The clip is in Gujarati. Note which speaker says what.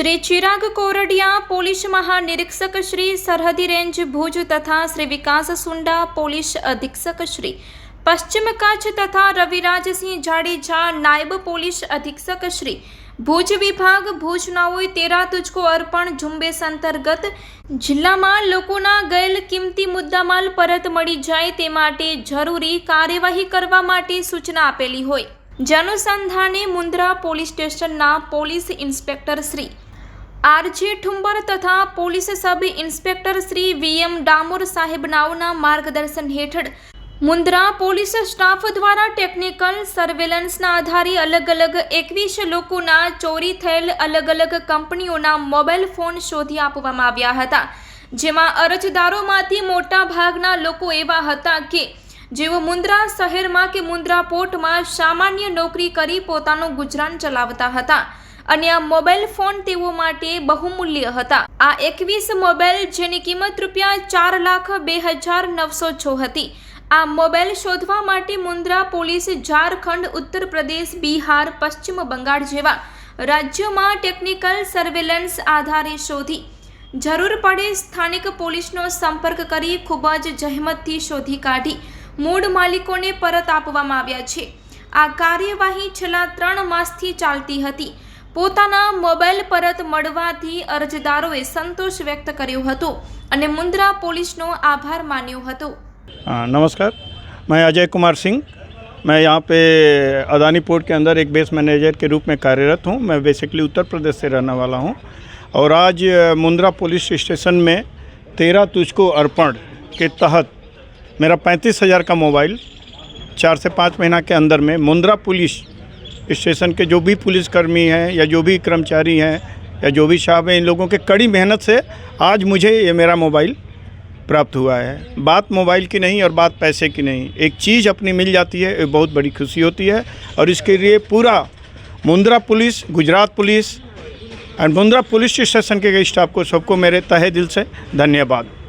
Speaker 1: શ્રી ચિરાગ કોરડિયા પોલીસ મહાનિરીક્ષક શ્રી સરહદી રેન્જ ભુજ તથા શ્રી વિકાસ સુંડા પોલીસ અધિક્ષક શ્રી પશ્ચિમ કચ્છ તથા રવિરાજસિંહ જાડેજા નાયબ પોલીસ અધિક્ષક શ્રી ભુજ વિભાગ ભુજનાઓએ તેરા તુજકો અર્પણ ઝુંબેશ અંતર્ગત જિલ્લામાં લોકોના ગયેલ કિંમતી મુદ્દામાલ પરત મળી જાય તે માટે જરૂરી કાર્યવાહી કરવા માટે સૂચના આપેલી હોય. જનુસંધાને મુન્દ્રા પોલીસ સ્ટેશનના police inspector Shri RJ Thumbar તથા police sub inspector Shri VM Damor સાહેબ નાઓના માર્ગદર્શન હેઠળ મુન્દ્રા પોલીસ સ્ટાફ દ્વારા ટેકનિકલ સર્વેલન્સના આધારે અલગ અલગ એકવીસ લોકોના ચોરી થયેલ અલગ અલગ કંપનીઓના મોબાઈલ ફોન શોધી આપવામાં આવ્યા હતા. જેમાં અરજદારોમાંથી મોટા ભાગના લોકો એવા હતા કે જેઓ મુન્દ્રા શહેરમાં કે મુન્દ્રા પોર્ટમાં સામાન્ય નોકરી કરી પોતાનું ગુજરાન ચલાવતા હતા. અને આ મોબાઈલ ફોન તેઓ માટે બહુમૂલ્ય હતા. આ એકવીસ મોબાઈલ જેની કિંમત રૂપિયા ચાર લાખ બે હજાર નવસો છ હતી આ મોબાઈલ શોધવા માટે મુન્દ્રા પોલીસ ઝારખંડ, ઉત્તર પ્રદેશ, બિહાર, પશ્ચિમ બંગાળ જેવા રાજ્યોમાં ટેકનિકલ સર્વેલન્સ આધારે શોધી. જરૂર પડે સ્થાનિક પોલીસનો સંપર્ક કરી ખૂબ જ જહેમતથી શોધી કાઢી. મૂળ માલિકોને પરત આપવામાં આવ્યા છે. આ કાર્યવાહી છેલ્લા ત્રણ માસથી ચાલતી હતી. પોતાના મોબાઈલ પરત મળવાથી અરજદારોએ સંતોષ વ્યક્ત કર્યો હતો અને મુન્દ્રા પોલીસનો આભાર માન્યો હતો
Speaker 2: हाँ नमस्कार मैं अजय कुमार सिंह मैं यहाँ पे अदानी पोर्ट के अंदर एक बेस मैनेजर के रूप में कार्यरत हूँ मैं बेसिकली उत्तर प्रदेश से रहने वाला हूँ और आज अ, मुंद्रा पुलिस स्टेशन में तेरह तुझको अर्पण के तहत मेरा पैंतीस हज़ार का मोबाइल चार से पाँच महीना के अंदर में मुंद्रा पुलिस स्टेशन के जो भी पुलिसकर्मी हैं या जो भी कर्मचारी हैं या जो भी साहब हैं, इन लोगों के कड़ी मेहनत से आज मुझे ये मेरा मोबाइल प्राप्त हुआ है। बात मोबाइल की नहीं और बात पैसे की नहीं। एक चीज़ अपनी मिल जाती है बहुत बड़ी खुशी होती है और इसके लिए पूरा Mundra police, Gujarat police and Mundra police station के स्टाफ को सबको मेरे तहे दिल से धन्यवाद।